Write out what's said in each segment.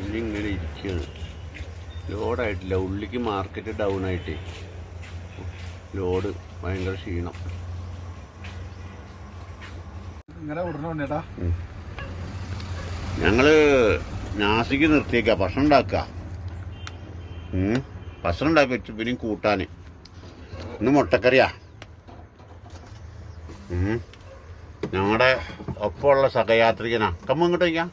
ഇങ്ങനെ ഇരിക്കുകയാണ്. ലോഡായിട്ടില്ല. ഉള്ളിക്ക് മാർക്കറ്റ് ഡൗൺ ആയിട്ടേ. ലോഡ് ഭയങ്കര ക്ഷീണം. ഞങ്ങൾ നാസിക്ക് നിർത്തിയേക്ക. ഭക്ഷണം ഉണ്ടാക്കുക ഉം. ഭക്ഷണം ഉണ്ടാക്കി വെച്ചു പിന്നെയും കൂട്ടാന്. ഇന്ന് മുട്ടക്കറിയാ. ഞങ്ങളുടെ ഒപ്പമുള്ള സഹയാത്രികനാ. കമ്മ ഇങ്ങോട്ട് വയ്ക്കാം.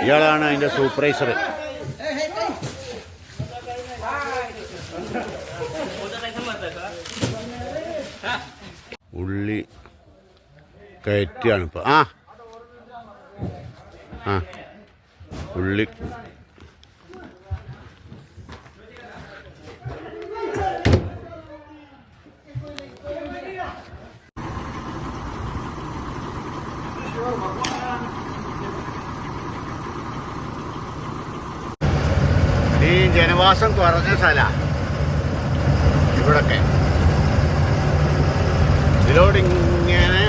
ഇയാളാണ് അതിന്റെ സൂപ്പർവൈസർ ഉള്ളി കയറ്റിയാണിപ്പോൾ ആ. ആ. ഉള്ളി ഈ ജനവാസം കുറഞ്ഞ സ്ഥല. ഇവിടൊക്കെ. ഇതിലോട് ഇങ്ങനെ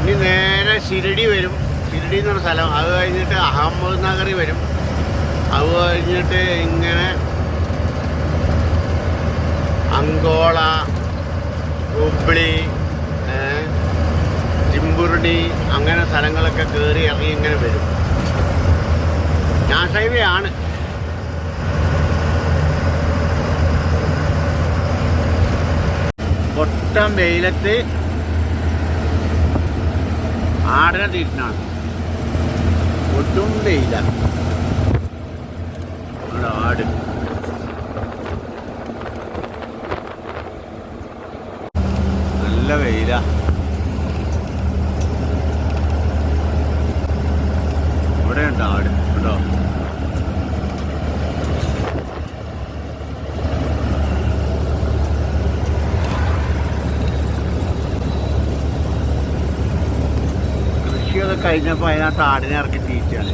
ഇനി നേരെ ശിരടി വരും. ശിരടി എന്ന് പറഞ്ഞ സ്ഥലം. അത് കഴിഞ്ഞിട്ട് അഹമ്മദ് നഗറി വരും. അത് കഴിഞ്ഞിട്ട് ഇങ്ങനെ അങ്കോള ഹുബ്ലി ജിംബുർണി അങ്ങനെ സ്ഥലങ്ങളൊക്കെ കയറി ഇറങ്ങി ഇങ്ങനെ വരും. ഞാൻ ഹൈവേയാണ് പൊട്ടം വെയിലത്ത് ആടിനെ തീരുന്നാണ് ഒട്ടും വെയില. ആട്. നല്ല വെയില. ആട്. ഉണ്ടോ? കൃഷിയൊക്കെ കഴിഞ്ഞപ്പോൾ അതിനകത്ത് ആടിനെ ഇറക്കി തീറ്റാണ്.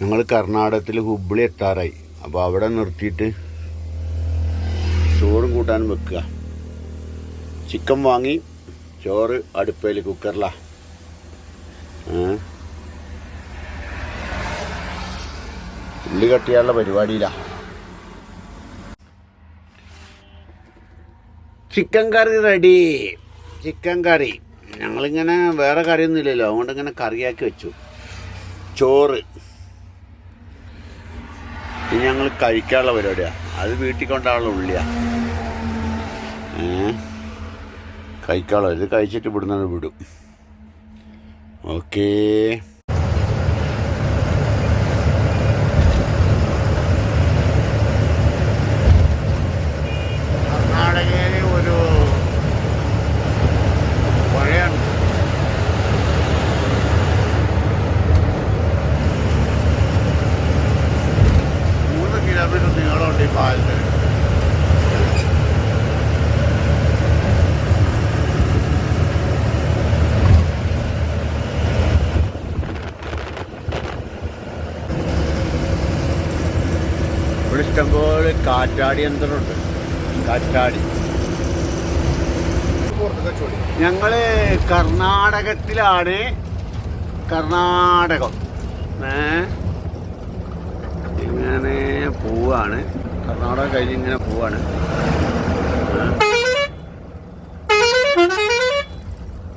ഞങ്ങൾ കർണാടകത്തിൽ ഹുബ്ലി എത്താറായി. അപ്പോൾ അവിടെ നിർത്തിയിട്ട് ചോറും കൂട്ടാനും വെക്കുക. ചിക്കൻ വാങ്ങി ചോറ് അടുപ്പയിൽ കുക്കറിലാ? ഉള്ളി കട്ടിയാനുള്ള പരിപാടിയില്ല chicken curry ready. Chicken curry. ഞങ്ങളിങ്ങനെ വേറെ കറിയൊന്നും ഇല്ലല്ലോ അതുകൊണ്ട് ഇങ്ങനെ കറിയാക്കി വെച്ചു. ചോറ്. ഇനി ഞങ്ങൾ കഴിക്കാനുള്ള പരിപാടിയാണ് അത് വീട്ടിൽ കൊണ്ടാണുള്ള ഉള്ളിയാണ് ഏ? കഴിക്കാനുള്ള ഇത് കഴിച്ചിട്ട് ഇവിടുന്ന് വിടും. ഓക്കേ. ഇഷ്ടംപോലെ കാറ്റാടി യന്ത്രമുണ്ട് കാറ്റാടി. ഞങ്ങൾ കർണാടകത്തിലാണ് കർണാടകം. ഏ? ഇങ്ങനെ പോവാണ്. കർണാടകം കഴിഞ്ഞ് ഇങ്ങനെ പോവാണ്.